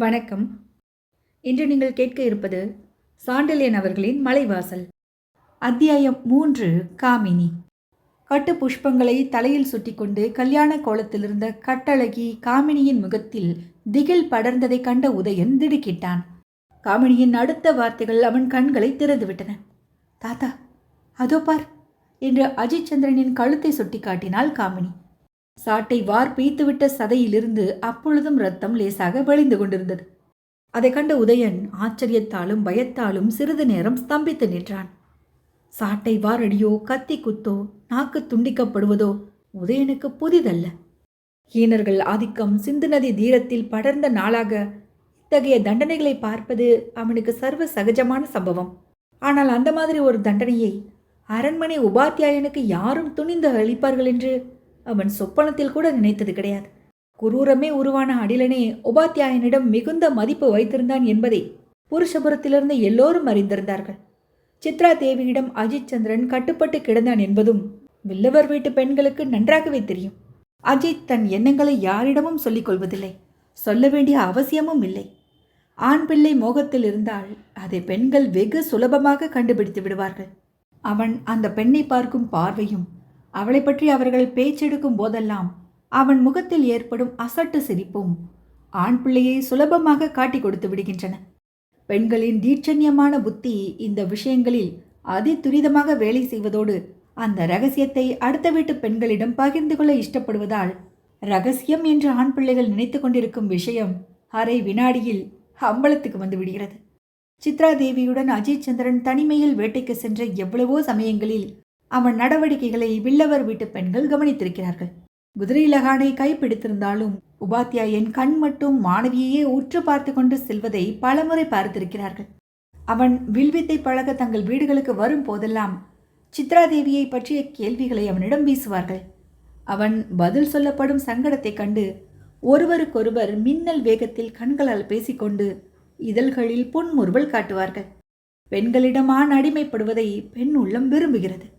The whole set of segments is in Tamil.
வணக்கம். இன்று நீங்கள் கேட்க இருப்பது சாண்டில்யன் அவர்களின் மலைவாசல். அத்தியாயம் மூன்று காமினி. கட்டு புஷ்பங்களை தலையில் சுட்டிக்கொண்டு கல்யாண கோலத்திலிருந்த கட்டழகி காமினியின் முகத்தில் திகில் படர்ந்ததை கண்ட உதயன் திடுக்கிட்டான். காமினியின் அடுத்த வார்த்தைகள் அவன் கண்களை திறந்துவிட்டன. தாத்தா அதோ பார் என்று அஜித் சந்திரனின் கழுத்தை சுட்டிக்காட்டினாள் காமினி. சாட்டை வார் பீத்துவிட்ட சதையிலிருந்து அப்பொழுதும் ரத்தம் லேசாக வழிந்து கொண்டிருந்தது. அதை கண்ட உதயன் ஆச்சரியத்தாலும் பயத்தாலும் சிறிது நேரம் ஸ்தம்பித்து நின்றான். சாட்டை வாரடியோ கத்தி குத்தோ நாக்கு துண்டிக்கப்படுவதோ உதயனுக்கு புதிதல்ல. ஈனர்கள் ஆதிக்கம் சிந்து நதி தீரத்தில் படர்ந்த நாளாக இத்தகைய தண்டனைகளை பார்ப்பது அவனுக்கு சர்வ சகஜமான சம்பவம். ஆனால் அந்த மாதிரி ஒரு தண்டனையை அரண்மனை உபாத்தியாயனுக்கு யாரும் துணிந்து அளிப்பார்கள் என்று அவன் சொப்பனத்தில் கூட நினைத்தது கிடையாது. குரூரமே உருவான அடிலனே உபாத்தியாயனிடம் மிகுந்த மதிப்பு வைத்திருந்தான் என்பதை புருஷபுரத்திலிருந்து எல்லோரும் அறிந்திருந்தார்கள். சித்ரா தேவியிடம் அஜித் சந்திரன் கட்டுப்பட்டு கிடந்தான் என்பதும் வில்லவர் வீட்டு பெண்களுக்கு நன்றாகவே தெரியும். அஜித் தன் எண்ணங்களை யாரிடமும் சொல்லிக் கொள்வதில்லை. சொல்ல வேண்டிய அவசியமும் இல்லை. ஆண் பிள்ளை மோகத்தில் இருந்தால் அதை பெண்கள் வெகு சுலபமாக கண்டுபிடித்து விடுவார்கள். அவன் அந்த பெண்ணை பார்க்கும் பார்வையும் அவளை பற்றி அவர்கள் பேச்செடுக்கும் போதெல்லாம் அவன் முகத்தில் ஏற்படும் அசட்டு சிரிப்பும் ஆண் பிள்ளையை சுலபமாக காட்டி கொடுத்து விடுகின்றன. பெண்களின் தீட்சண்யமான புத்தி இந்த விஷயங்களில் அதி துரிதமாக வேலை செய்வதோடு அந்த ரகசியத்தை அடுத்த வீட்டு பெண்களிடம் பகிர்ந்து கொள்ள இஷ்டப்படுவதால் ரகசியம் என்று ஆண் பிள்ளைகள் நினைத்து கொண்டிருக்கும் விஷயம் அரை வினாடியில் அம்பலத்துக்கு வந்து விடுகிறது. சித்ரா தேவியுடன் அஜித் சந்திரன் தனிமையில் வேட்டைக்கு சென்ற எவ்வளவோ சமயங்களில் அவன் நடவடிக்கைகளை வில்லவர் வீட்டு பெண்கள் கவனித்திருக்கிறார்கள். குதிரை லகானை கைப்பிடித்திருந்தாலும் உபாத்தியாயன் கண் மட்டும் மாணவியையே உற்று பார்த்து கொண்டு செல்வதை பலமுறை பார்த்திருக்கிறார்கள். அவன் வில்வித்தை பழக தங்கள் வீடுகளுக்கு வரும் போதெல்லாம் சித்ராதேவியை பற்றிய கேள்விகளை அவனிடம் வீசுவார்கள். அவன் பதில் சொல்லப்படும் சங்கடத்தைக் கண்டு ஒருவருக்கொருவர் மின்னல் வேகத்தில் கண்களால் பேசிக்கொண்டு இதழ்களில் புன்முறுவல் காட்டுவார்கள். பெண்களிடம் ஆண் அடிமைப்படுவதை பெண் உள்ளம் விரும்புகிறது.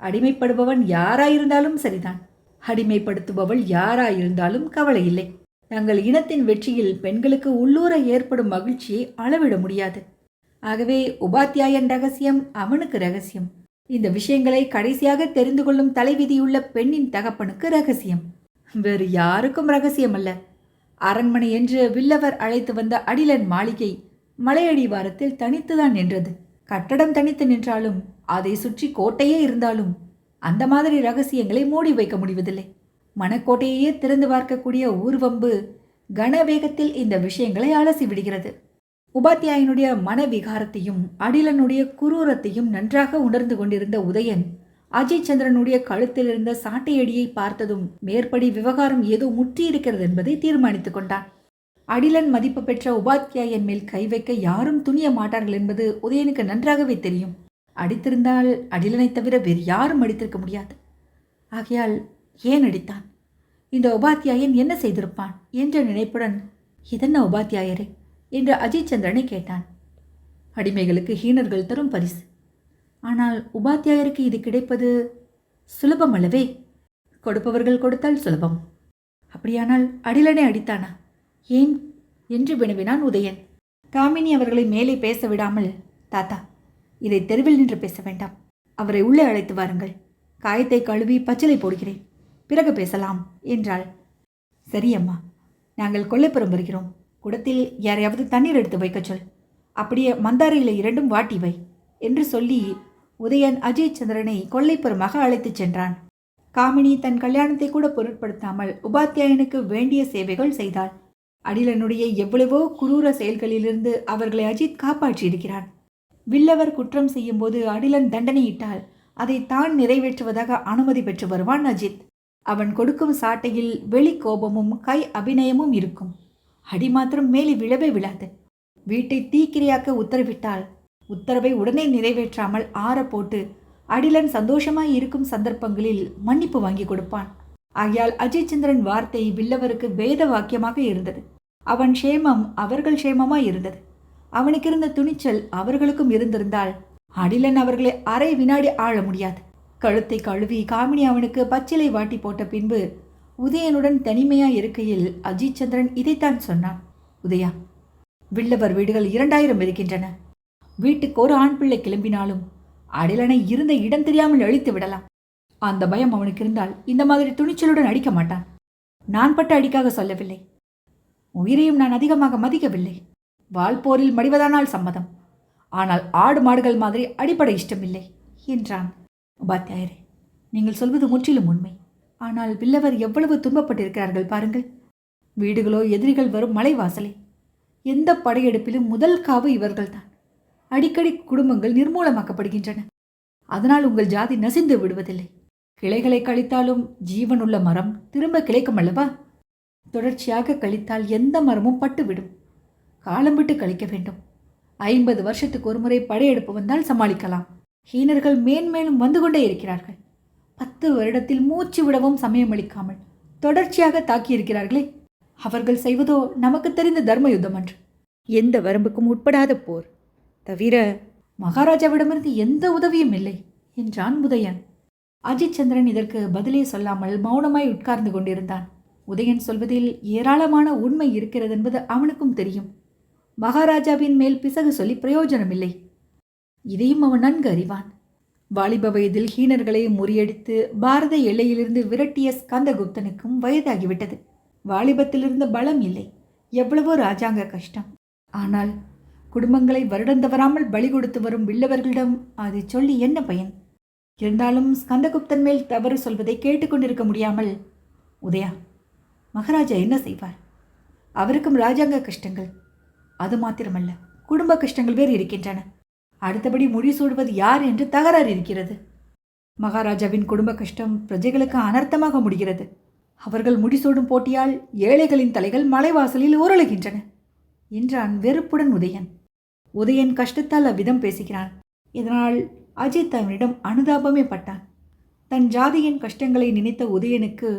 அடிமைப்படுபவன் யாராயிருந்தாலும் சரிதான். அடிமைப்படுத்துபவள் யாராயிருந்தாலும் கவலை இல்லை தங்கள் இனத்தின் வெற்றியில் பெண்களுக்கு உள்ளூர ஏற்படும் மகிழ்ச்சியை அளவிட முடியாது. ஆகவே உபாத்தியாயன் ரகசியம் அவனுக்கு ரகசியம். இந்த விஷயங்களை கடைசியாக தெரிந்து கொள்ளும் தலைவிதியுள்ள பெண்ணின் தகப்பனுக்கு ரகசியம். வேறு யாருக்கும் ரகசியம் அல்ல அரண்மனை என்று வில்லவர் அழைத்து வந்த அடிலன் மாளிகை மலையடி வாரத்தில் தனித்துதான் நின்றது. கட்டடம் தனித்து நின்றாலும் அதை சுற்றி கோட்டையே இருந்தாலும் அந்த மாதிரி ரகசியங்களை மூடி வைக்க முடிவதில்லை. மனக்கோட்டையே திறந்து பார்க்கக்கூடிய ஊர்வம்பு கனவேகத்தில் இந்த விஷயங்களை அலசி விடுகிறது. உபாத்தியாயனுடைய மனவிகாரத்தையும் அடிலனுடைய குரூரத்தையும் நன்றாக உணர்ந்து கொண்டிருந்த உதயன் அஜய் சந்திரனுடைய கழுத்தில் இருந்த சாட்டையடியை பார்த்ததும் மேற்படி விவகாரம் ஏதோ முற்றியிருக்கிறது என்பதை தீர்மானித்துக் கொண்டான். அடிலன் மதிப்பு பெற்ற உபாத்தியாயன் மேல் கை வைக்க யாரும் துணிய மாட்டார்கள் என்பது உதயனுக்கு நன்றாகவே தெரியும். அடித்திருந்தால் அடிலனை தவிர வேறு யாரும் அடித்திருக்க முடியாது. ஆகையால் ஏன் அடித்தான்? இந்த உபாத்தியாயன் என்ன செய்திருப்பான் என்ற நினைப்புடன் இதென்ன உபாத்தியாயரே? என்று அஜித் சந்திரனை கேட்டான். அடிமைகளுக்கு ஹீனர்கள் தரும் பரிசு. ஆனால் உபாத்தியாயருக்கு இது கிடைப்பது சுலபம் அல்லவே? கொடுப்பவர்கள் கொடுத்தால் சுலபம். அப்படியானால் அடிலனை அடித்தானா? ஏன்? என்று வினவினான் உதயன். காமினி அவர்களை மேலே பேச விடாமல் தாத்தா இதை தெருவில் நின்று பேச வேண்டாம். அவரை உள்ளே அழைத்து வாருங்கள். காயத்தை கழுவி பச்சிலை போடுகிறேன். பிறகு பேசலாம் என்றாள். சரி அம்மா நாங்கள் கொல்லைப்புறம் வருகிறோம். குடத்தில் யாரையாவது தண்ணீர் எடுத்து வைக்கச் சொல். அப்படியே மந்தாரையில் இரண்டும் வாட்டி வை என்று சொல்லி உதயன் அஜய் சந்திரனை கொல்லைப்புறமாக அழைத்துச் சென்றான். காமினி தன் கல்யாணத்தை கூட பொருட்படுத்தாமல் உபாத்தியாயனுக்கு வேண்டிய சேவைகள் செய்தாள். அடிலனுடைய எவ்வளவோ குரூர செயல்களிலிருந்து அவர்களை அஜித் காப்பாற்றியிருக்கிறான். வில்லவர் குற்றம் செய்யும்போது அடிலன் தண்டனையிட்டால் அதை தான் நிறைவேற்றுவதாக அனுமதி பெற்று வருவான் அஜித். அவன் கொடுக்கும் சாட்டையில் வெளி கோபமும் கை அபிநயமும் இருக்கும். அடி மாத்திரம் மேலே விழவே விழாது. வீட்டை தீக்கிரையாக்க உத்தரவிட்டால் உத்தரவை உடனே நிறைவேற்றாமல் ஆற போட்டு அடிலன் சந்தோஷமாய் இருக்கும் சந்தர்ப்பங்களில் மன்னிப்பு வாங்கி கொடுப்பான். ஆகையால் அஜித் சந்திரன் வார்த்தை வில்லவருக்கு வேத வாக்கியமாக இருந்தது. அவன் க்ஷேமம் அவர்கள் க்ஷேமமாய் இருந்தது. அவனுக்கு இருந்த துணிச்சல் அவர்களுக்கும் இருந்திருந்தால் அடிலன் அவர்களை அரை வினாடி ஆழ முடியாது. கழுத்தை கழுவி காமினி அவனுக்கு பச்சிலை வாட்டி போட்ட பின்பு உதயனுடன் தனிமையாய் இருக்கையில் அஜித் சந்திரன் இதைத்தான் சொன்னான். உதயா வில்லவர் வீடுகள் இரண்டாயிரம் இருக்கின்றன. வீட்டுக்கு ஒரு ஆண் பிள்ளை கிளம்பினாலும் அடிலனை இருந்த இடம் தெரியாமல் அழித்து விடலாம். அந்த பயம் அவனுக்கு இருந்தால் இந்த மாதிரி துணிச்சலுடன் அடிக்க மாட்டான். நான் பட்ட அடிக்காக சொல்லவில்லை. உயிரையும் நான் அதிகமாக மதிக்கவில்லை. வால்போரில் மடிவதானால் சம்மதம். ஆனால் ஆடு மாடுகள் மாதிரி அடிப்படை இஷ்டமில்லை என்றான். உபாத்தியாயரே நீங்கள் சொல்வது முற்றிலும் உண்மை. ஆனால் வில்லவர் எவ்வளவு துன்பப்பட்டிருக்கிறார்கள் பாருங்கள். வீடுகளோ எதிரிகள் வரும் மலைவாசலே. எந்த படையெடுப்பிலும் முதல் காவு இவர்கள்தான். அடிக்கடி குடும்பங்கள் நிர்மூலமாக்கப்படுகின்றன. அதனால் உங்கள் ஜாதி நசிந்து விடுவதில்லை. கிளைகளை கழித்தாலும் ஜீவனுள்ள மரம் திரும்ப கிளைக்கும் அல்லவா? தொடர்ச்சியாக கழித்தால் எந்த மரமும் பட்டுவிடும். காலம் விட்டு கழிக்க வேண்டும். ஐம்பது வருஷத்துக்கு ஒரு முறை படையெடுப்பு வந்தால் சமாளிக்கலாம். ஹீனர்கள் மேன்மேலும் வந்து கொண்டே இருக்கிறார்கள். பத்து வருடத்தில் மூச்சு விடவும் சமயமளிக்காமல் தொடர்ச்சியாக தாக்கியிருக்கிறார்களே. அவர்கள் செய்வதோ நமக்கு தெரிந்த தர்ம யுத்தம் அன்று. எந்த வரம்புக்கும் உட்படாத போர். தவிர மகாராஜாவிடமிருந்து எந்த உதவியும் இல்லை என்றான் உதயன். அஜித் சந்திரன் இதற்கு பதிலே சொல்லாமல் மௌனமாய் உட்கார்ந்து கொண்டிருந்தான். உதயன் சொல்வதில் ஏராளமான உண்மை இருக்கிறது என்பது அவனுக்கும் தெரியும். மகாராஜாவின் மேல் பிசகு சொல்லி பிரயோஜனமில்லை. இதையும் அவன் நன்கு அறிவான். வாலிப வயதில் ஹீனர்களை முறியடித்து பாரத எல்லையிலிருந்து விரட்டிய ஸ்கந்தகுப்தனுக்கும் வயதாகிவிட்டது. வாலிபத்திலிருந்த பலம் இல்லை. எவ்வளவோ ராஜாங்க கஷ்டம். ஆனால் குடும்பங்களை வருடந்தவராமல் பலி கொடுத்து வரும் வில்லவர்களிடம் அதை சொல்லி என்ன பயன்? இருந்தாலும் ஸ்கந்தகுப்தன் மேல் தவறு சொல்வதை கேட்டுக்கொண்டிருக்க முடியாமல். உதயா மகாராஜா என்ன செய்வார்? அவருக்கும் ராஜாங்க கஷ்டங்கள். அது மாத்திரமல்ல குடும்ப கஷ்டங்கள் வேறு இருக்கின்றன. அடுத்தபடி முடிசூடுவது யார் என்று தகராறு இருக்கிறது. மகாராஜாவின் குடும்ப கஷ்டம் பிரஜைகளுக்கு அனர்த்தமாக முடிகிறது. அவர்கள் முடிசூடும் போட்டியால் ஏழைகளின் தலைகள் மலைவாசலில் உருளுகின்றன என்றான் வெறுப்புடன் உதயன். உதயன் கஷ்டத்தால் அவ்விதம் பேசுகிறான். இதனால் அஜித் அவனிடம் அனுதாபமே பட்டான். தன் ஜாதியின் கஷ்டங்களை நினைத்த உதயனுக்கு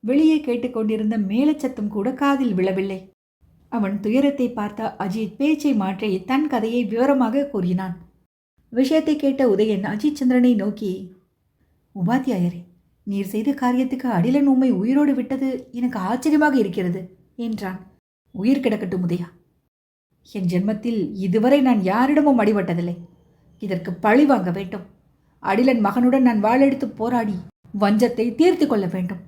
வெளியே கேட்டுக்கொண்டிருந்த மேலச்சத்தம் கூட காதில் விழவில்லை. அவன் துயரத்தை பார்த்த அஜித் பேச்சை மாற்றி தன் கதையை விவரமாக கூறினான். விஷயத்தை கேட்ட உதயன் அஜித் சந்திரனை நோக்கி உபாத்தியாயரே நீர் செய்த காரியத்துக்கு அடிலன் உம்மை உயிரோடு விட்டது எனக்கு ஆச்சரியமாக இருக்கிறது என்றான். உயிர் கிடக்கட்டும் உதயா. என் ஜென்மத்தில் இதுவரை நான் யாரிடமும் அடிபட்டதில்லை. இதற்கு பழி வாங்க வேண்டும். அடிலன் மகனுடன் நான் வாழெடுத்து போராடி வஞ்சத்தை தீர்த்து கொள்ள வேண்டும்.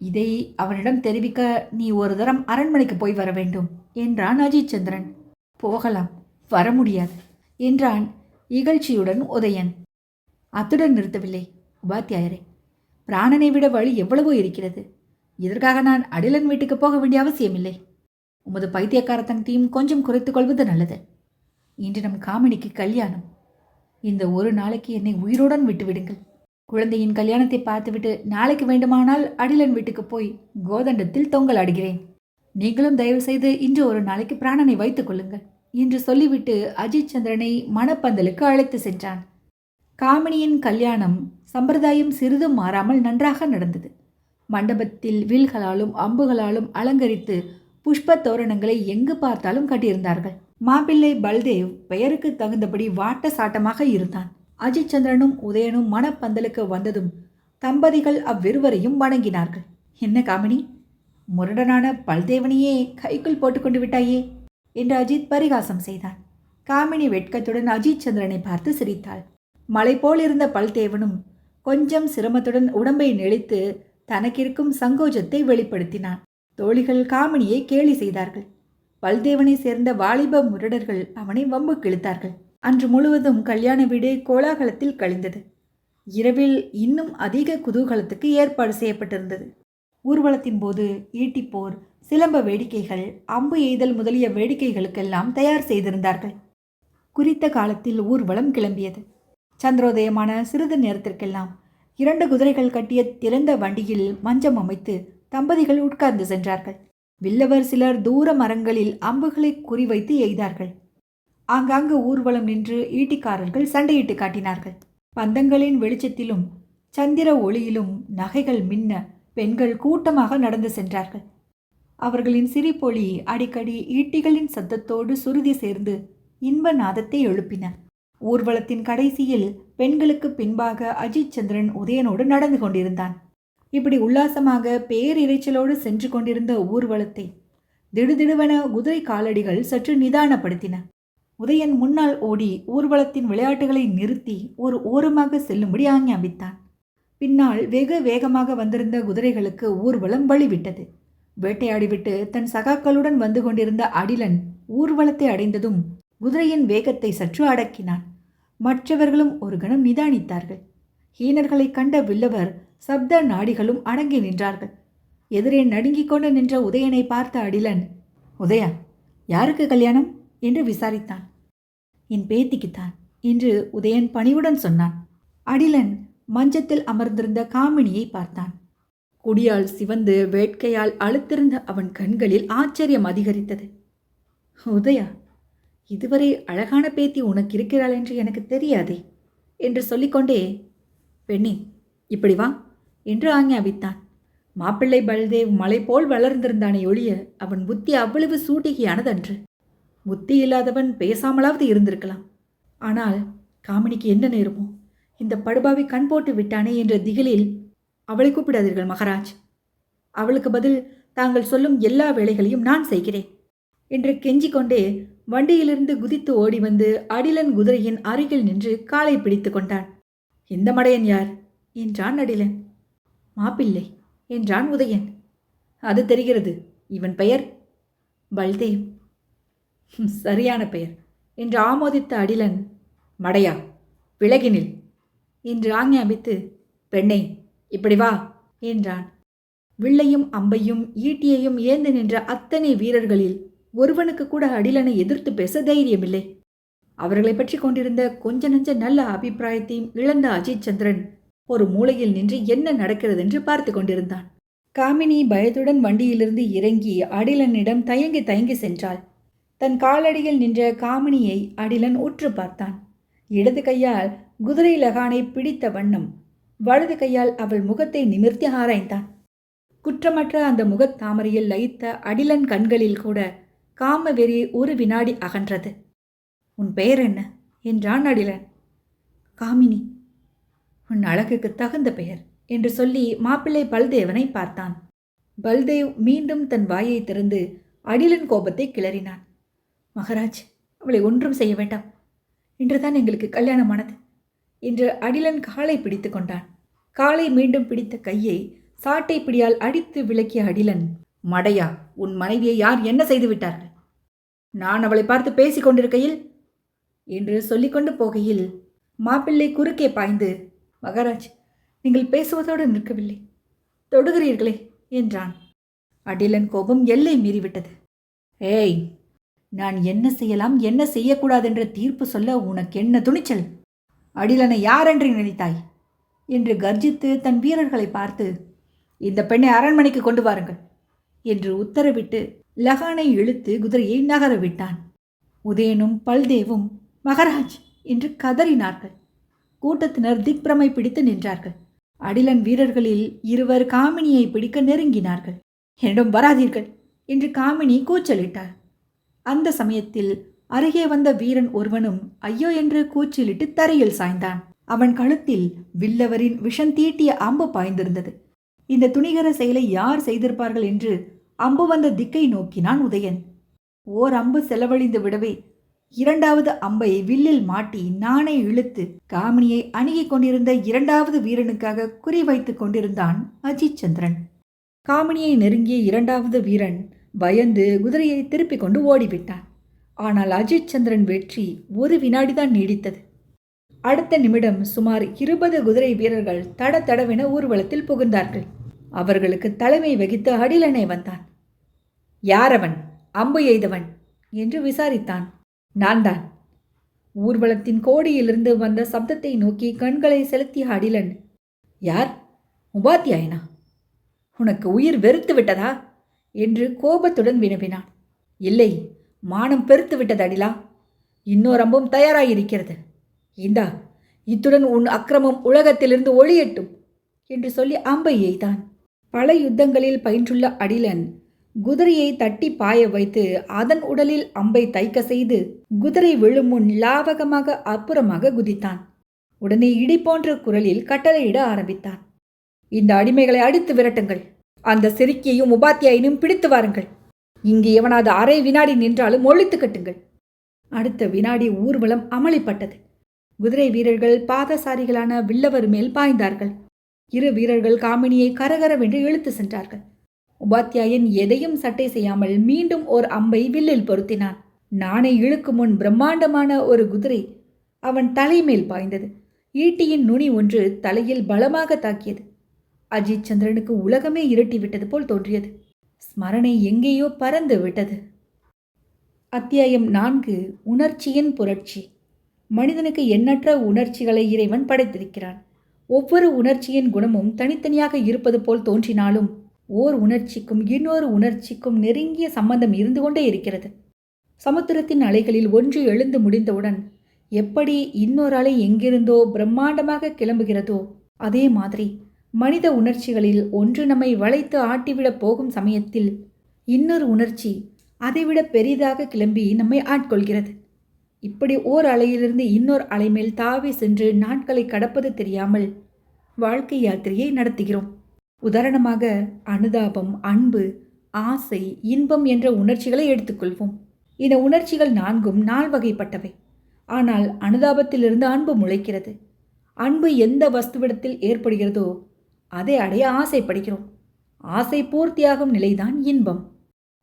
இதை அவனிடம் தெரிவிக்க நீ ஒரு தரம் அரண்மனைக்கு போய் வர வேண்டும் என்றான் அஜித் சந்திரன் போகலாம் வர முடியாது என்றான் இகழ்ச்சியுடன் உதயன். அத்துடன் நிறுத்தவில்லை உபாத்தியாயரே. பிராணனை விட வழி எவ்வளவோ இருக்கிறது. இதற்காக நான் அடிலன் வீட்டுக்கு போக வேண்டிய அவசியமில்லை. உமது பைத்தியக்காரத்தனத்தையும் கொஞ்சம் குறைத்துக் கொள்வது நல்லது. இன்று நம் காமினிக்கு கல்யாணம். இந்த ஒரு நாளைக்கு என்னை உயிருடன் விட்டுவிடுங்கள். குழந்தையின் கல்யாணத்தை பார்த்துவிட்டு நாளைக்கு வேண்டுமானால் அடிலன் வீட்டுக்கு போய் கோதண்டத்தில் தொங்கல் ஆடுகிறேன் நீங்களும் தயவு செய்து இன்று ஒரு நாளைக்கு பிராணனை வைத்துக் கொள்ளுங்கள் என்று சொல்லிவிட்டு அஜித் சந்திரனை மணப்பந்தலுக்கு அழைத்து சென்றான். காமினியின் கல்யாணம் சம்பிரதாயம் சிறிதும் மாறாமல் நன்றாக நடந்தது. மண்டபத்தில் வில்களாலும் அம்புகளாலும் அலங்கரித்து புஷ்ப தோரணங்களை எங்கு பார்த்தாலும் கட்டியிருந்தார்கள். மாப்பிள்ளை பல்தேவ் பெயருக்கு தகுந்தபடி வாட்ட சாட்டமாக இருந்தான். அஜித் சந்திரனும் உதயனும் மணப்பந்தலுக்கு வந்ததும் தம்பதிகள் அவ்விருவரையும் வணங்கினார்கள். என்ன காமினி? முரடனான பல்தேவனையே கைக்குள் போட்டுக்கொண்டு விட்டாயே? என்று அஜித் பரிகாசம் செய்தான். காமினி வெட்கத்துடன் அஜித் சந்திரனை பார்த்து சிரித்தாள். மலை போல் இருந்த பல்தேவனும் கொஞ்சம் சிரமத்துடன் உடம்பை நெளித்து தனக்கிருக்கும் சங்கோஜத்தை வெளிப்படுத்தினான். தோழிகள் காமினியை கேலி செய்தார்கள். பல்தேவனை சேர்ந்த வாலிப முரடர்கள் அவனை வம்பு கிழித்தார்கள் அன்று முழுவதும் கல்யாண வீடு கோலாகலத்தில் கழிந்தது. இரவில் இன்னும் அதிக குதூகலத்துக்கு ஏற்பாடு செய்யப்பட்டிருந்தது. ஊர்வலத்தின் போது ஈட்டிப்போர் சிலம்ப வேடிக்கைகள் அம்பு எய்தல் முதலிய வேடிக்கைகளுக்கெல்லாம் தயார் செய்திருந்தார்கள். குறித்த காலத்தில் ஊர்வலம் கிளம்பியது. சந்திரோதயமான சிறிது நேரத்திற்கெல்லாம் இரண்டு குதிரைகள் கட்டிய திறந்த வண்டியில் மஞ்சம் அமைத்து தம்பதிகள் உட்கார்ந்து சென்றார்கள். வில்லவர் சிலர் தூர மரங்களில் அம்புகளை குறிவைத்து எய்தார்கள். ஆங்காங்கு ஊர்வலம் நின்று ஈட்டிக்காரர்கள் சண்டையிட்டு காட்டினார்கள். பந்தங்களின் வெளிச்சத்திலும் சந்திர ஒளியிலும் நகைகள் மின்ன பெண்கள் கூட்டமாக நடந்து சென்றார்கள். அவர்களின் சிரிப்பொளி அடிக்கடி ஈட்டிகளின் சத்தத்தோடு சுருதி சேர்ந்து இன்ப நாதத்தை எழுப்பின. ஊர்வலத்தின் கடைசியில் பெண்களுக்கு பின்பாக அஜித் சந்திரன் உதயனோடு நடந்து கொண்டிருந்தான். இப்படி உல்லாசமாக பேரிரைச்சலோடு சென்று கொண்டிருந்த ஊர்வலத்தை திடுதிடுவென குதிரை காலடிகள் சற்று நிதானப்படுத்தின. உதயன் முன்னால் ஓடி ஊர்வலத்தின் விளையாட்டுகளை நிறுத்தி ஒரு ஓரமாக செல்லும்படி ஆஞ்ஞாபித்தான். பின்னால் வெகு வேகமாக வந்திருந்த குதிரைகளுக்கு ஊர்வலம் வழிவிட்டது. வேட்டையாடிவிட்டு தன் சகாக்களுடன் வந்து கொண்டிருந்த அடிலன் ஊர்வலத்தை அடைந்ததும் குதிரையின் வேகத்தை சற்று அடக்கினான். மற்றவர்களும் ஒரு கணம் நிதானித்தார்கள். ஹீனர்களை கண்ட வில்லவர் சப்த நாடிகளும் அடங்கி நின்றார்கள். எதிரே நடுங்கிக் கொண்டு நின்ற உதயனை பார்த்த அடிலன் உதயா யாருக்கு கல்யாணம்? என்று விசாரித்தான். என் பேத்திக்குத்தான் என்று உதயன் பணிவுடன் சொன்னான். அடிலன் மஞ்சத்தில் அமர்ந்திருந்த காமினியை பார்த்தான். குடியால் சிவந்து வேட்கையால் அழுத்திருந்த அவன் கண்களில் ஆச்சரியம் அதிகரித்தது. உதயா இதுவரை அழகான பேத்தி உனக்கு இருக்கிறாள் என்று எனக்கு தெரியாதே என்று சொல்லிக்கொண்டே பெண்ணே இப்படி வா என்று ஆஞ்ஞாபித்தான். மாப்பிள்ளை பல்தேவ் மலை போல் வளர்ந்திருந்தானே ஒழிய அவன் புத்தி அவ்வளவு சூட்டிகையானதன்று புத்தி இல்லாதவன் பேசாமலாவது இருந்திருக்கலாம். ஆனால் காமினிக்கு என்ன நேருமோ இந்த படுபாவை கண் போட்டு விட்டானே என்ற திகிலில் அவளை கூப்பிடாதீர்கள் மகாராஜ். அவளுக்கு பதில் தாங்கள் சொல்லும் எல்லா வேலைகளையும் நான் செய்கிறேன் என்று கெஞ்சிக்கொண்டே வண்டியிலிருந்து குதித்து ஓடி வந்து அடிலன் குதிரையின் அருகில் நின்று காலை பிடித்து கொண்டான். இந்த மடையன் யார்? என்றான் அடிலன். மாப்பிள்ளை என்றான் உதயன். அது தெரிகிறது. இவன் பெயர்? பல்தேவ். சரியான பெயர். என்று ஆமோதித்த அடிலன் மடையா விலகினில் என்று ஆஞ்ஞாபித்து பெண்ணே இப்படி வா என்றான். வில்லையும் அம்பையும் ஈட்டியையும் ஏந்து நின்ற அத்தனை வீரர்களில் ஒருவனுக்கு கூட அடிலனை எதிர்த்து பேச தைரியமில்லை. அவர்களை பற்றி கொண்டிருந்த கொஞ்ச நஞ்ச நல்ல அபிப்பிராயத்தையும் இழந்த அஜித் சந்திரன் ஒரு மூலையில் நின்று என்ன நடக்கிறது என்று பார்த்து கொண்டிருந்தான். காமினி பயத்துடன் வண்டியிலிருந்து இறங்கி அடிலனிடம் தயங்கி தயங்கி சென்றாள். தன் காலடியில் நின்ற காமினியை அடிலன் உற்று பார்த்தான். இடது கையால் குதிரை லகானை பிடித்த வண்ணம் வலது கையால் அவள் முகத்தை நிமிர்த்தி ஆராய்ந்தான். குற்றமற்ற அந்த முகத் தாமரையில் லயித்த அடிலன் கண்களில் கூட காம வெறி ஒரு வினாடி அகன்றது. உன் பெயர் என்ன? என்றான் அடிலன். காமினி. உன் அழகுக்கு தகுந்த பெயர் என்று சொல்லி மாப்பிள்ளை பல்தேவனை பார்த்தான். பல்தேவ் மீண்டும் தன் வாயை திறந்து அடிலன் கோபத்தை கிளறினான். மகாராஜ் அவளை ஒன்றும் செய்ய வேண்டாம். இன்றுதான் எங்களுக்கு கல்யாணமானது. என்று அடிலன் காலை பிடித்து கொண்டான். காலை மீண்டும் பிடித்த கையை சாட்டை பிடியால் அடித்து விளக்கிய அடிலன் மடையா உன் மனைவியை யார் என்ன செய்து விட்டார்கள்? நான் அவளை பார்த்து பேசிக் கொண்டிருக்கையில்? என்று சொல்லிக்கொண்டு போகையில் மாப்பிள்ளை குறுக்கே பாய்ந்து மகாராஜ் நீங்கள் பேசுவதோடு நிற்கவில்லை. தொடுகிறீர்களே என்றான். அடிலன் கோபம் எல்லை மீறிவிட்டது. ஏய் நான் என்ன செய்யலாம் என்ன செய்யக்கூடாதென்ற தீர்ப்பு சொல்ல உனக்கு என்ன துணிச்சல்? அடிலனை யாரென்று நினைத்தாய்? என்று கர்ஜித்து தன் வீரர்களை பார்த்து இந்த பெண்ணை அரண்மனைக்கு கொண்டு வாருங்கள் என்று உத்தரவிட்டு லகானை இழுத்து குதிரையை நகர விட்டான். உதயனும் பல்தேவும் மகராஜ் என்று கதறினார்கள். கூட்டத்தினர் திக்பிரமை பிடித்து நின்றார்கள். அடிலன் வீரர்களில் இருவர் காமினியை பிடிக்க நெருங்கினார்கள். என்னிடம் வராதீர்கள் என்று காமினி கூச்சலிட்டார் அந்த சமயத்தில் அருகே வந்த வீரன் ஒருவனும் ஐயோ என்று கூச்சலிட்டு தரையில் சாய்ந்தான். அவன் கழுத்தில் வில்லவரின் விஷம் தீட்டிய அம்பு பாய்ந்திருந்தது. இந்த துணிகர செயலை யார் செய்திருப்பார்கள் என்று அம்பு வந்த திக்கை நோக்கினான் உதயன். ஓர் அம்பு செலவழிந்து விடவே இரண்டாவது அம்பை வில்லில் மாட்டி நானே இழுத்து காமினியை அணுகிக் கொண்டிருந்த இரண்டாவது வீரனுக்காக குறிவைத்துக் கொண்டிருந்தான் அஜித் சந்திரன். காமினியை நெருங்கிய இரண்டாவது வீரன் பயந்து குதிரையை திருப்பிக் கொண்டு ஓடிவிட்டான். ஆனால் அஜித் சந்திரன் வெற்றி ஒரு வினாடிதான் நீடித்தது. அடுத்த நிமிடம் சுமார் இருபது குதிரை வீரர்கள் தட தடவென ஊர்வலத்தில் புகுந்தார்கள். அவர்களுக்கு தலைமை வகித்து அடிலனை வந்தான். யார் அவன் அம்பு எய்தவன்? என்று விசாரித்தான். நான் தான் ஊர்வலத்தின் கோடியிலிருந்து வந்த சப்தத்தை நோக்கி கண்களை செலுத்திய அடிலன் யார்? உபாத்தியாயனா? உனக்கு உயிர் வெறுத்து விட்டதா? என்று கோபத்துடன் வினவினான். இல்லை மானம் பெருத்து விட்டது அடிலா. இன்னொரு அம்பும் தயாராயிருக்கிறது. இந்தா இத்துடன் உன் அக்கிரமம் உலகத்திலிருந்து ஒளியட்டும் என்று சொல்லி அம்பை எய்தான். பல யுத்தங்களில் பயின்றுள்ள அடிலன் குதிரையை தட்டி பாய வைத்து அதன் உடலில் அம்பை தைக்க செய்து குதிரை விழும் முன் லாவகமாக அப்புறமாக குதித்தான். உடனே இடி போன்ற குரலில் கட்டளையிட ஆரம்பித்தான். இந்த அடிமைகளை அடித்து விரட்டுங்கள். அந்த சிறுக்கியையும் உபாத்தியாயினும் பிடித்து வாருங்கள். இங்கு எவனாவது அரை வினாடி நின்றாலும் ஒழித்து கட்டுங்கள். அடுத்த வினாடி ஊர்வலம் அமளிப்பட்டது. குதிரை வீரர்கள் பாதசாரிகளான வில்லவர் மேல் பாய்ந்தார்கள். இரு வீரர்கள் காமினியை கரகரவென்று இழுத்து சென்றார்கள். உபாத்தியாயன் எதையும் சட்டை செய்யாமல் மீண்டும் ஓர் அம்பை வில்லில் பொருத்தினான். நானே இழுக்கும் முன் பிரம்மாண்டமான ஒரு குதிரை அவன் தலைமேல் பாய்ந்தது. ஈட்டியின் நுனி ஒன்று தலையில் பலமாக தாக்கியது. அஜித் சந்திரனுக்கு உலகமே இருட்டி விட்டது போல் தோன்றியது. ஸ்மரணை எங்கேயோ பறந்து விட்டது. அத்தியாயம் நான்கு உணர்ச்சியின் புரட்சி. மனிதனுக்கு எண்ணற்ற உணர்ச்சிகளை இறைவன் படைத்திருக்கிறான். ஒவ்வொரு உணர்ச்சியின் குணமும் தனித்தனியாக இருப்பது போல் தோன்றினாலும் ஓர் உணர்ச்சிக்கும் இன்னொரு உணர்ச்சிக்கும் நெருங்கிய சம்பந்தம் இருந்து கொண்டே இருக்கிறது. சமுத்திரத்தின் அலைகளில் ஒன்று எழுந்து முடிந்தவுடன் எப்படி இன்னொரு அலை எங்கிருந்தோ பிரம்மாண்டமாக கிளம்புகிறதோ அதே மாதிரி மனித உணர்ச்சிகளில் ஒன்று நம்மை வளைத்து ஆட்டிவிடப் போகும் சமயத்தில் இன்னொரு உணர்ச்சி அதைவிட பெரிதாக கிளம்பி நம்மை ஆட்கொள்கிறது. இப்படி ஓர் அலையிலிருந்து இன்னொரு அலை மேல் தாவி சென்று நாட்களை கடப்பது தெரியாமல் வாழ்க்கை யாத்திரையை நடத்துகிறோம். உதாரணமாக அனுதாபம் அன்பு ஆசை இன்பம் என்ற உணர்ச்சிகளை எடுத்துக்கொள்வோம். இந்த உணர்ச்சிகள் நான்கும் நாள் வகைப்பட்டவை. ஆனால் அனுதாபத்திலிருந்து அன்பு முளைக்கிறது. அன்பு எந்த வஸ்துவிடத்தில் ஏற்படுகிறதோ அதை அடைய ஆசைப்படுகிறோம். ஆசை பூர்த்தியாகும் நிலைதான் இன்பம்.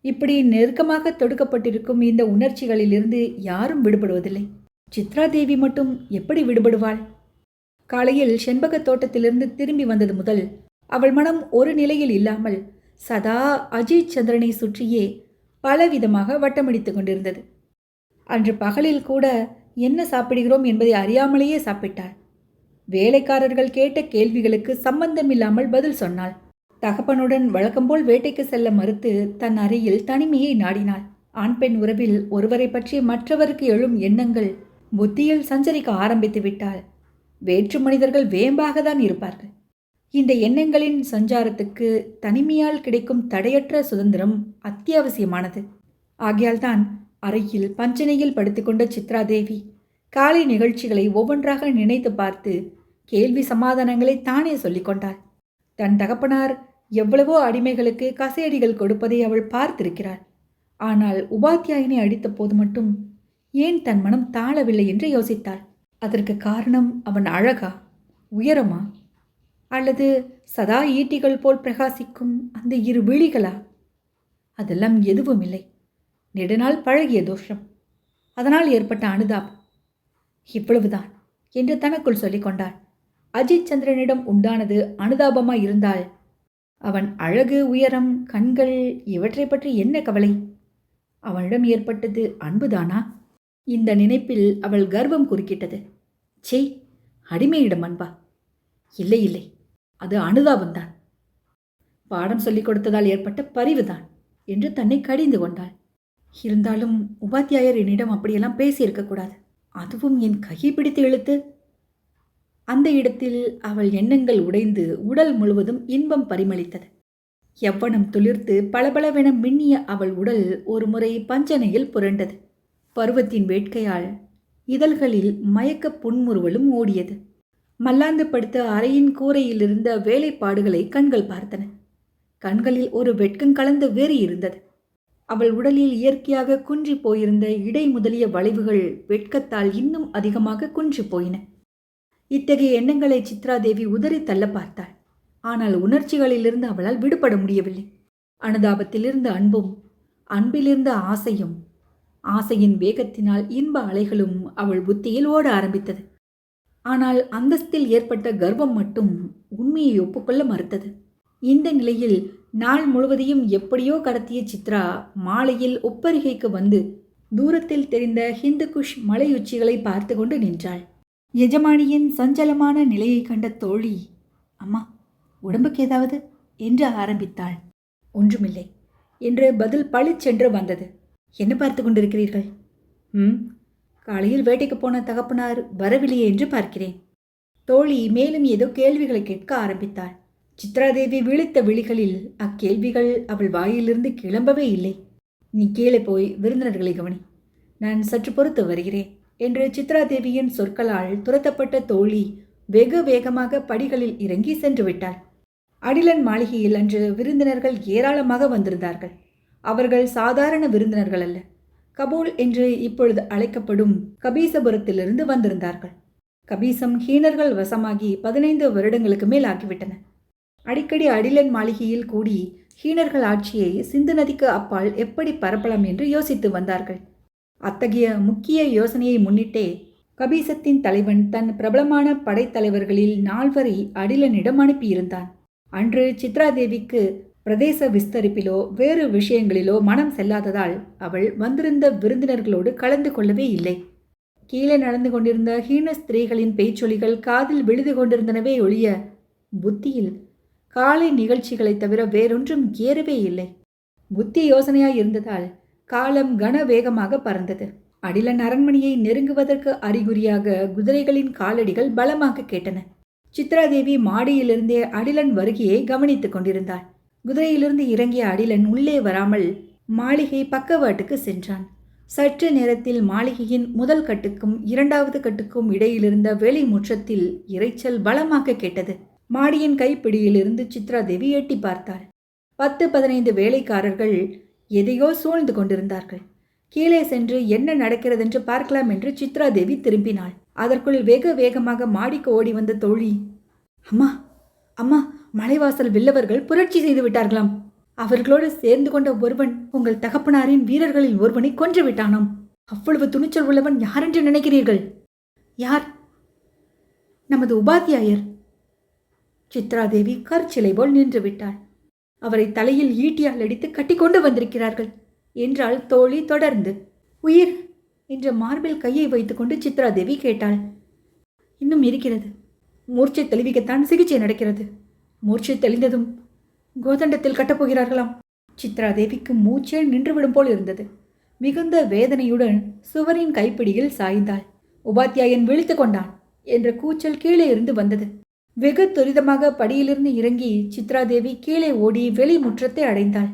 இப்படி நெருக்கமாக தொடுக்கப்பட்டிருக்கும் இந்த உணர்ச்சிகளிலிருந்து யாரும் விடுபடுவதில்லை. சித்ரா தேவி மட்டும் எப்படி விடுபடுவாள்? காலையில் செண்பக தோட்டத்திலிருந்து திரும்பி வந்தது முதல் அவள் மனம் ஒரு நிலையில் இல்லாமல் சதா அஜித் சந்திரனை சுற்றியே பலவிதமாக வட்டமடித்து கொண்டிருந்தது. அன்று பகலில் கூட என்ன சாப்பிடுகிறோம் என்பதை அறியாமலேயே சாப்பிட்டாள். வேலைக்காரர்கள் கேட்ட கேள்விகளுக்கு சம்பந்தமில்லாமல் பதில் சொன்னாள். தகப்பனுடன் வழக்கம்போல் வேட்டைக்கு செல்ல மறுத்து தன் அறையில் தனிமையை நாடினாள். ஆண் பெண் உறவில் ஒருவரை பற்றி மற்றவருக்கு எழும் எண்ணங்கள் புத்தியில் சஞ்சரிக்க ஆரம்பித்து விட்டால் வேற்று மனிதர்கள் வேம்பாக தான் இருப்பார்கள். இந்த எண்ணங்களின் சஞ்சாரத்துக்கு தனிமையால் கிடைக்கும் தடையற்ற சுதந்திரம் அத்தியாவசியமானது. ஆகையால்தான் அறையில் பஞ்சனையில் படுத்துக்கொண்ட சித்ராதேவி காலை நிகழ்ச்சிகளை ஒவ்வொன்றாக நினைத்து பார்த்து கேள்வி சமாதானங்களை தானே சொல்லிக்கொண்டாள் தன் தகப்பனார் எவ்வளவோ அடிமைகளுக்கு கசையடிகள் கொடுப்பதை அவள் பார்த்திருக்கிறாள். ஆனால் உபாத்தியாயினை அடித்த போது மட்டும் ஏன் தன் மனம் தாழவில்லை என்று யோசித்தாள். அதற்கு காரணம் அவன் அழகா உயரமா அல்லது சதா ஈட்டிகள் போல் பிரகாசிக்கும் அந்த இரு விழிகளா? அதெல்லாம் எதுவும் இல்லை நெடுநாள் பழகிய தோஷம். அதனால் ஏற்பட்ட அனுதாபம். இவ்வளவுதான் என்று தனக்குள் சொல்லிக் கொண்டாள். அஜித் சந்திரனிடம் உண்டானது அனுதாபமாய் இருந்தால் அவன் அழகு உயரம் கண்கள் இவற்றை பற்றி என்ன கவலை? அவனிடம் ஏற்பட்டது அன்புதானா? இந்த நினைப்பில் அவள் கர்வம் குறுக்கிட்டது. செய் அடிமையிடம் அன்பா? இல்லை இல்லை அது அனுதாபம்தான். பாடம் சொல்லிக் கொடுத்ததால் ஏற்பட்ட பரிவுதான் என்று தன்னை கடிந்து கொண்டாள். இருந்தாலும் உபாத்தியாயர் என்னிடம் அப்படியெல்லாம் பேசியிருக்கக்கூடாது அதுவும் என் கையை பிடித்து இழுத்து. அந்த இடத்தில் அவள் எண்ணங்கள் உடைந்து உடல் முழுவதும் இன்பம் பரிமளித்தது. எவ்வனம் துளிர்த்து பளபளவென மின்னிய அவள் உடல் ஒரு முறை பஞ்சனையில் புரண்டது. பருவத்தின் வேட்கையால் இதழ்களில் மயக்க புன்முறுவலும் ஓடியது. மல்லாந்து படுத்த அறையின் கூரையில் இருந்த வேலைப்பாடுகளை கண்கள் பார்த்தன. கண்களில் ஒரு வெட்கம் கலந்த வெறி இருந்தது. அவள் உடலில் இயற்கையாக குன்றி போயிருந்த இடை முதலிய வளைவுகள் வெட்கத்தால் இன்னும் அதிகமாக குன்றி போயின. இத்தகைய எண்ணங்களை சித்ராதேவி உதறி தள்ள பார்த்தாள். ஆனால் உணர்ச்சிகளிலிருந்து அவளால் விடுபட முடியவில்லை. அனுதாபத்திலிருந்து அன்பும் அன்பிலிருந்த ஆசையும் ஆசையின் வேகத்தினால் இன்ப அலைகளும் அவள் புத்தியில் ஓட ஆரம்பித்தது. ஆனால் அந்தஸ்தில் ஏற்பட்ட கர்வம் மட்டும் உண்மையை ஒப்புக்கொள்ள மறுத்தது. இந்த நிலையில் நாள் முழுவதையும் எப்படியோ கடத்திய சித்ரா மாலையில் ஒப்பரிகைக்கு வந்து தூரத்தில் தெரிந்த ஹிந்துகுஷ் மலையுச்சிகளை பார்த்து கொண்டு நின்றாள். எஜமானியின் சஞ்சலமான நிலையை கண்ட தோழி அம்மா உடம்புக்கு ஏதாவது? என்று ஆரம்பித்தாள். ஒன்றுமில்லை என்று பதில் பளிச்சென்று வந்தது. என்ன பார்த்து கொண்டிருக்கிறீர்கள்? ம் காலையில் வேட்டைக்கு போன தகப்பனார் வரவில்லையே என்று பார்க்கிறேன். தோழி மேலும் ஏதோ கேள்விகளை கேட்க ஆரம்பித்தாள். சித்ராதேவி விழித்த விழிகளில் அக்கேள்விகள் அவள் வாயிலிருந்து கிளம்பவே இல்லை. நீ கீழே போய் விருந்தினர்களை கவனி. நான் சற்று பொறுத்து வருகிறேன் என்று சித்ராதேவியின் சொற்களால் துரத்தப்பட்ட தோழி வெகு வேகமாக படிகளில் இறங்கி சென்று விட்டாள். அடிலன் மாளிகையில் அன்று விருந்தினர்கள் ஏராளமாக வந்திருந்தார்கள். அவர்கள் சாதாரண விருந்தினர்கள் அல்ல. கபூல் என்று இப்பொழுது அழைக்கப்படும் கபீசபுரத்திலிருந்து வந்திருந்தார்கள். கபீசம் ஹீனர்கள் வசமாகி பதினைந்து வருடங்களுக்கு மேல் ஆகிவிட்டன. அடிக்கடி அடிலன் மாளிகையில் கூடி ஹீனர்கள் ஆட்சியை சிந்து நதிக்கு அப்பால் எப்படி பரப்பலாம் என்று யோசித்து வந்தார்கள். அத்தகைய முக்கிய யோசனையை முன்னிட்டே கபீசத்தின் தலைவன் தன் பிரபலமான படைத்தலைவர்களில் நால்வரை அடிலனிடம் அனுப்பியிருந்தான். அன்று சித்ராதேவிக்கு பிரதேச விஸ்தரிப்பிலோ வேறு விஷயங்களிலோ மனம் செல்லாததால் அவள் வந்திருந்த விருந்தினர்களோடு கலந்து கொள்ளவே இல்லை. கீழே நடந்து கொண்டிருந்த ஹீன ஸ்திரீகளின் பேச்சொலிகள் காதில் விழுது கொண்டிருந்தனவே ஒழிய புத்தியில் காலை நிகழ்ச்சிகளைத் தவிர வேறொன்றும் ஏறவே இல்லை. புத்தி யோசனையாய் இருந்ததால் காலம் கன வேகமாக பறந்தது. அடிலன் அரண்மனையை நெருங்குவதற்கு அறிகுறியாக குதிரைகளின் காலடிகள் பலமாக கேட்டன. சித்ராதேவி மாடியிலிருந்தே அடிலன் வருகையை கவனித்துக் கொண்டிருந்தாள். குதிரையிலிருந்து இறங்கிய அடிலன் உள்ளே வராமல் மாளிகை பக்கவாட்டுக்கு சென்றான். சற்று நேரத்தில் மாளிகையின் முதல் கட்டுக்கும் இரண்டாவது கட்டுக்கும் இடையிலிருந்த வெளி முற்றத்தில் இரைச்சல் பலமாக கேட்டது. மாடியின் கைப்பிடியிலிருந்து சித்ராதேவி எட்டி பார்த்தாள். பத்து பதினைந்து வேலைக்காரர்கள் எதையோ சூழ்ந்து கொண்டிருந்தார்கள். கீழே சென்று என்ன நடக்கிறதென்று பார்க்கலாம் என்று சித்ராதேவி திரும்பினாள். அதற்குள் வேக வேகமாக மாடிக்கு ஓடி வந்த தோழி அம்மா அம்மா மலைவாசல் வில்லவர்கள் புரட்சி செய்து விட்டார்களாம். அவர்களோடு சேர்ந்து கொண்ட ஒருவன் உங்கள் தகப்பனாரின் வீரர்களில் ஒருவனை கொன்று விட்டானாம். அவ்வளவு துணிச்சல் உள்ளவன் யாரென்று நினைக்கிறீர்கள்? யார்? நமது உபாத்தியாயர். சித்ராதேவி கற்சிலை போல் நின்று விட்டாள். அவரை தலையில் ஈட்டியால் அடித்து கட்டிக்கொண்டு வந்திருக்கிறார்கள். என்றாள் தோழி தொடர்ந்து. உயிர்! என்ற மார்பில் கையை வைத்துக்கொண்டு சித்ராதேவி கேட்டாள். இன்னும் இருக்கிறது. மூர்ச்சை தெளிவிக்கத்தான் சிகிச்சை நடக்கிறது. மூர்ச்சை தெளிந்ததும் கோதண்டத்தில் கட்டப்போகிறார்களாம். சித்ராதேவிக்கு மூச்சே நின்றுவிடும் போல் இருந்தது. மிகுந்த வேதனையுடன் சுவரின் கைப்பிடியில் சாய்ந்தாள். உபாத்தியாயன் விழித்து கொண்டான் என்ற கூச்சல் கீழே இருந்து வந்தது. வெகு துரிதமாக படியிலிருந்து இறங்கி சித்ராதேவி கீழே ஓடி வெளி முற்றத்தை அடைந்தாள்.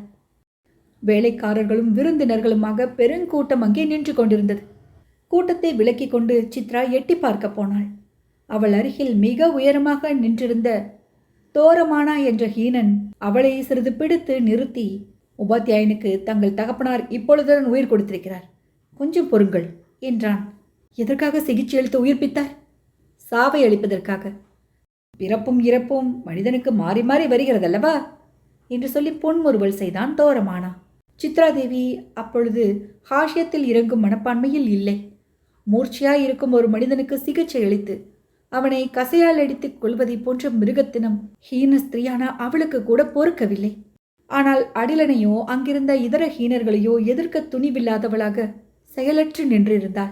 வேலைக்காரர்களும் விருந்தினர்களுமாக பெருங்கூட்டம் அங்கே நின்று கொண்டிருந்தது. கூட்டத்தை விலக்கிக் கொண்டு சித்ரா எட்டி பார்க்க போனாள். அவள் அருகில் மிக உயரமாக நின்றிருந்த தோரமானா என்ற ஹீனன் அவளை சிறிது பிடித்து நிறுத்தி உபாத்தியாயனுக்கு தங்கள் தகப்பனார் இப்பொழுதுடன் உயிர் கொடுத்திருக்கிறார். கொஞ்சம் பொறுங்கள் என்றான். எதற்காக சிகிச்சை அளித்து உயிர்ப்பித்தார்? சாவை அளிப்பதற்காக. பிறப்பும் இறப்பும் மனிதனுக்கு மாறி மாறி வருகிறதல்லவா? என்று சொல்லி பொன்முறுவல் செய்தான் தோரமானா. சித்ராதேவி அப்பொழுது ஹாஷ்யத்தில் இறங்கும் மனப்பான்மையில் இல்லை. மூர்ச்சியாய் இருக்கும் ஒரு மனிதனுக்கு சிகிச்சை அளித்து அவனை கசையால் அடித்துக் கொள்வதைப் போன்ற மிருகத்தினம் ஹீன ஸ்திரீயான அவளுக்கு கூட பொறுக்கவில்லை. ஆனால் அடிலனையோ அங்கிருந்த இதர ஹீனர்களையோ எதிர்க்க துணிவில்லாதவளாக செயலற்று நின்றிருந்தாள்.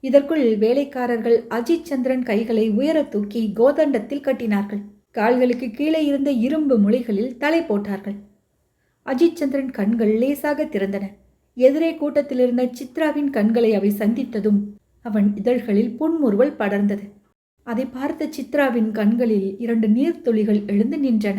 இதற்குள் வேலைக்காரர்கள் அஜித் சந்திரன் கைகளை உயர தூக்கி கோதண்டத்தில் கட்டினார்கள். கால்களுக்கு கீழே இருந்த இரும்பு முளைகளில் தலை போட்டார்கள். அஜித் சந்திரன் கண்கள் லேசாக திறந்தன. எதிரே கூட்டத்திலிருந்த சித்ராவின் கண்களை அவை சந்தித்ததும் அவன் இதழ்களில் புன்முறுவல் படர்ந்தது. அதை பார்த்த சித்ராவின் கண்களில் இரண்டு நீர்த்துளிகள் எழுந்து நின்றன.